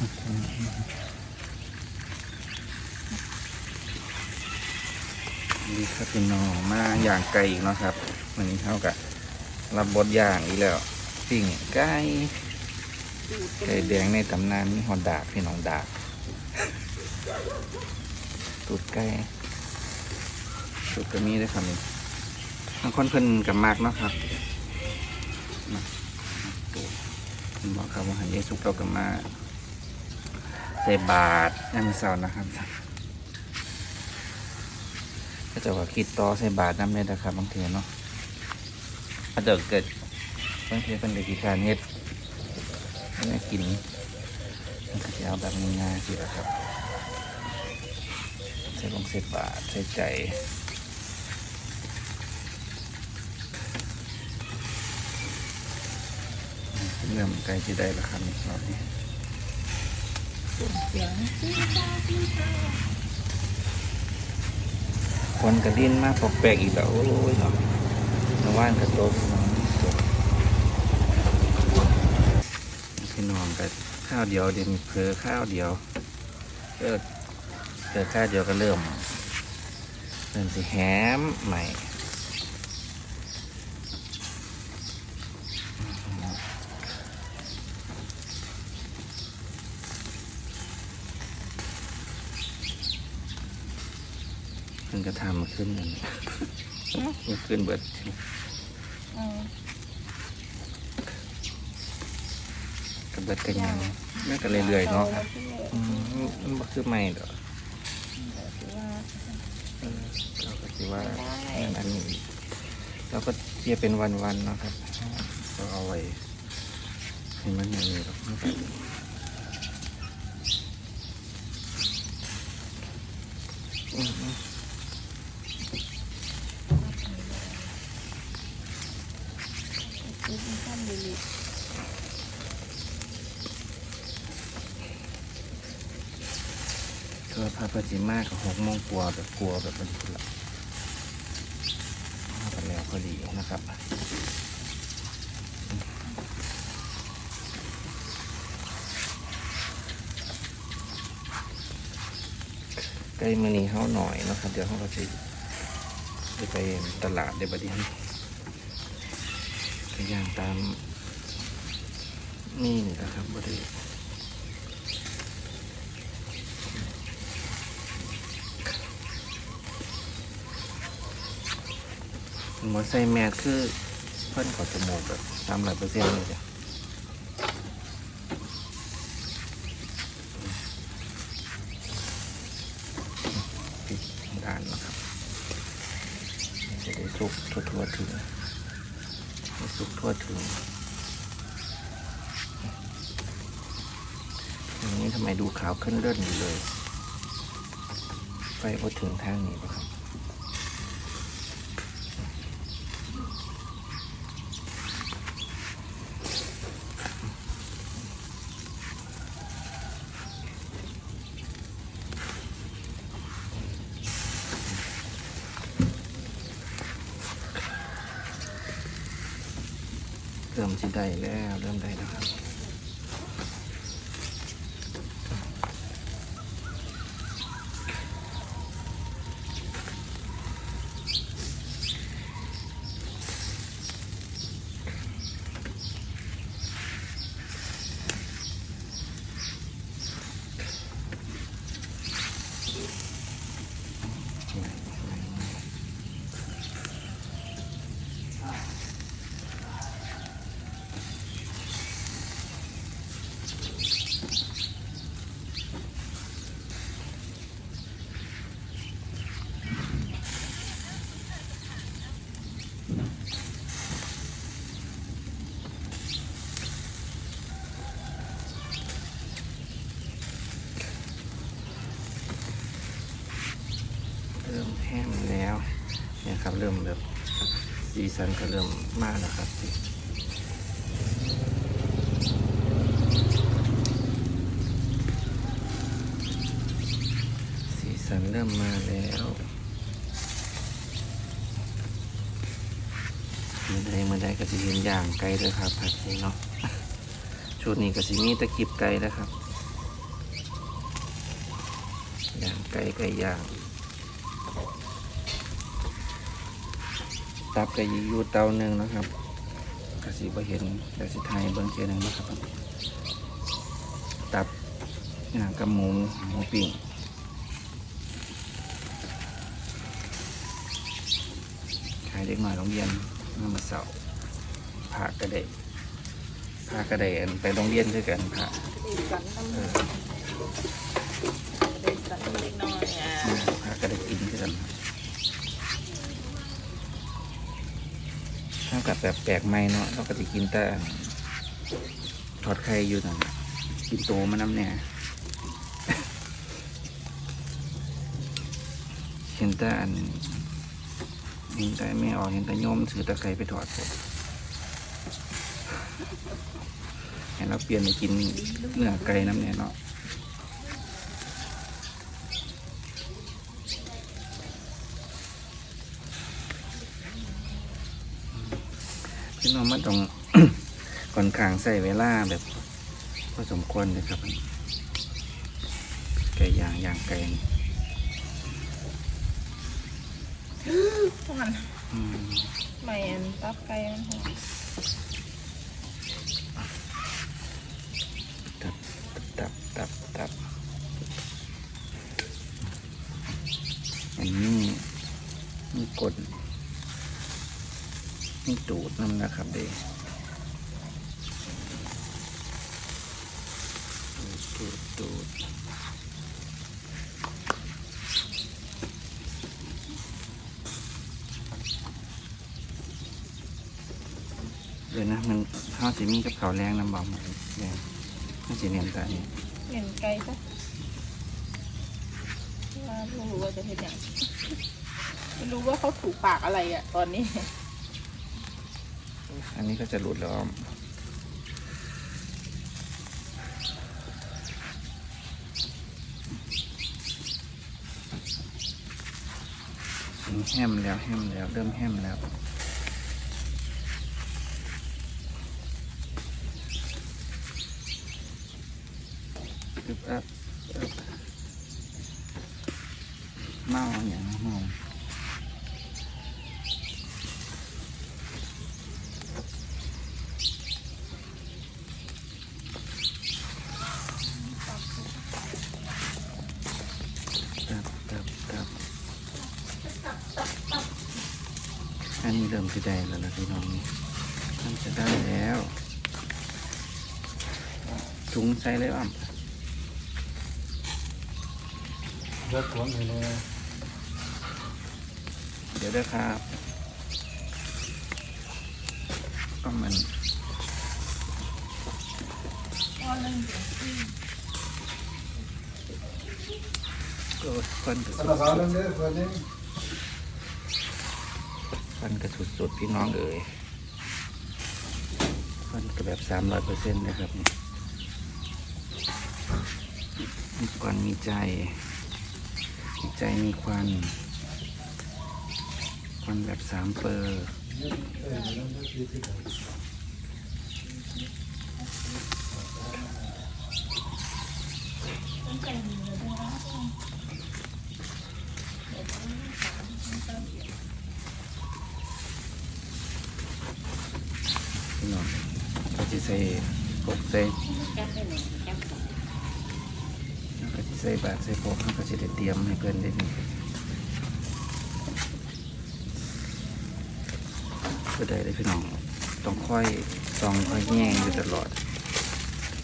ดีครับพี่น้องมาอย่างไก่อีกเนาะครับ วันนี้เท่ากับรับบทอย่างอีกแล้วปิ้งไก่ไก่แดงในตำนานมีหอดดากพี่น้องดากตูดไก่ตูดก็มีด้วยครับนี่บางคนเพิ่นกับมากเนาะครับมาตูดบอกครับว่าหันเยซุกเรากับมา ใส่บาทยามมื้อเช้านะครับก็จะว่าคิดต่อใส่บาทน้ำเลยนะครับบางทีเนาะอาจจะเกิดบางทีเป็นเด็กกีการเฮ็ดไม่กินมันก็จะเอาแบบง่ายๆสิละครับใส่ลงใส่บาทใส่ใจเริ่มใกล้จะได้แล้วครับรอบนี้ เสียงคนกระดิ่นมากปกแปลกอีกแล้วโอ้ยเนาะนว่านกระโตกน้องตกพี่น้องกันข้าวเดียวเดี๋ยวมีเพอข้าวเดียวเลิกเจอข้าวเดียวก็เริ่มเริ่มสิแฮมใหม่ เพิ่งกระทำมาขึ้นหนึ่งมันขึ้นเบิดกับเบิดกันยังนั่ก็เรื่อยๆเนาะครับอืมมันบ่คือใหม่ดอกว่าเอเราก็คิดว่าได้นั่นอันนี้เราก็เทียเป็นวันๆเนาะครับก็เอาไว้ให้มันอย่างนี้หรอกนะครับอืม คือเป็นข้ามลิลิ ๆก็พาปฏิมากับหกโมงกลัวแบบกลัวแบบมันพุ่นละมาแล้วพอดีนะครับใกล้มือนี้เขาหน่อยนะครับ เดี๋ยวเขาก็จะจะไปตลาดเดี๋ยวบัดนี้ไปย่างตามนี่นี่นะครับบัดนี้ หมอใส่แมสคือเพิ่นขอจมูกแบบสามร้อยเปอร์เซ็นต์เลยจ้ะปิดด้านนะครับจะได้สุกทั่วถึงให้สุกทั่วถึงอย่างนี้ทำไมดูขาวขึ้นเลื่อนอยู่เลย ไปพอถึงทางนี้ปะครับ สิได้แล้วเริ่มได้แล้วครับ เริ่มแห้งแล้วเนี่ยครับเริ่มแบบสีสันก็เริ่มมากแล้วครับสีสันเริ่มมาแล้วเมื่อใดเมื่อใดก็จะเห็นอย่างไกลเลยครับผัดนี้เนาะชุดนี้ก็สิมีตะกิบไกลแล้วครับ อย่างไก่ไก่ย่าง ตับไก่อยู่เตาหนึ่งนะครับกระสีบ่เห็นแต่สิไทยเบิ้งเทียหนึงนะครับ ตับย่กับหมูหมูปิ้งขายเด็กหน่อยโรงเรียนน้ำมาเสาผักกระเดะผักกระเดะไปโรงเรียนด้วยกันผัก ดีกันน้ำ เออ เด็กกันเล็กน้อยอะ ผักกระเดะกินด้วยกันถ้ากับ แบบแปลกใหม่เนาะเราก็จะกินแต่ทอดไข่อยู่นั่นกินโตมันน้ำเนี่ยเห็นแต่อันเห็นแต่ไม่ออกเห็นแต่โยมถือตะไคร้ไปถอดผมให้เราเปลี่ยนไปกินเนื้อไก่น้ำเนี่ยเนาะ พี่น้องมันต้องก่อนขางใส่เวลาแบบพอสมควรเลยครับไก่ย่างย่างไก่นี่มันอืมไม่อันตับไก่มันหอม ตับตับตับตับอันนี้มีกด มีตูดน้ำนะครับเด็กตูดตูดเดี๋ยวนะมันข้าวสีมีกับข้าวแรงน้ำบอมเนี่ยมันสีเนียนตานี่เห็นไก่ปะว่าไม่รู้ว่าจะเป็นอย่างไม่รู้ว่าเขาถูกปากอะไรอะ ตอนนี้ อันนี้ก็จะหลุดแล้วแห้มแล้วแห้มแล้วเริ่มแห้มแล้วอึบอับอึบเมาอย่างนั้นเมา ตับตับตับอั นนี้เริ่มจะได้แล้วนะพี่น้องนี่มันจะได้แล้วถุงใส่เลยอะรถขนอยู่เลยเดี๋ยวได้ครับก็มันก็ฟันกระอันสุละดสามเล่มเด้อคนนี้ ฟันกระสุดสดๆพี่น้องเอ๋ยฟันกระแบบสามร้อยเปอร์เซ็นต์นะครับนี่มีควันมีใจมีใจมีควันควันแบบสามเปอร์ เอ้ยเล่มเด้อสี่สิบพี่น้องก็จะใส่พกใส่แล้วก็จะใส่บาทใส่พกแล้วก็จะได้เตรียมให้เพื่อนได้ดีก็ได้เลยพี่น้องต้องค่อยซองค่อยแย่งอยู่ตลอด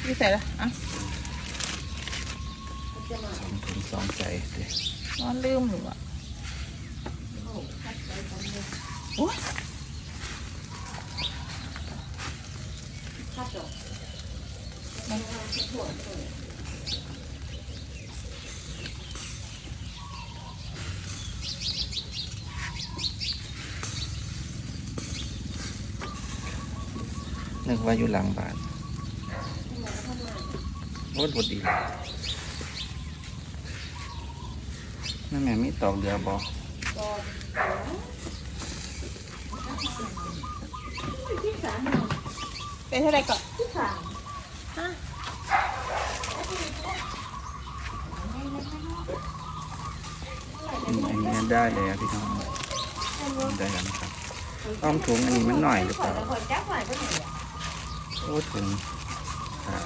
นี่ใส่ละอะสองทุนสองใจเด้นอนลืมหรือวะโอ้ยมั นนึกว่าอยู่หลังบ้านโอ้ยบดีนั่นแม่มีตอกเรือบอกเป็นเท่าไหรก่อนฮะ อันนี้ได้เลยพี่น้องได้แล้วนะครับต้องถุงอันนี้มันหน่อยหรือเปล่าโอ้ถุงครับ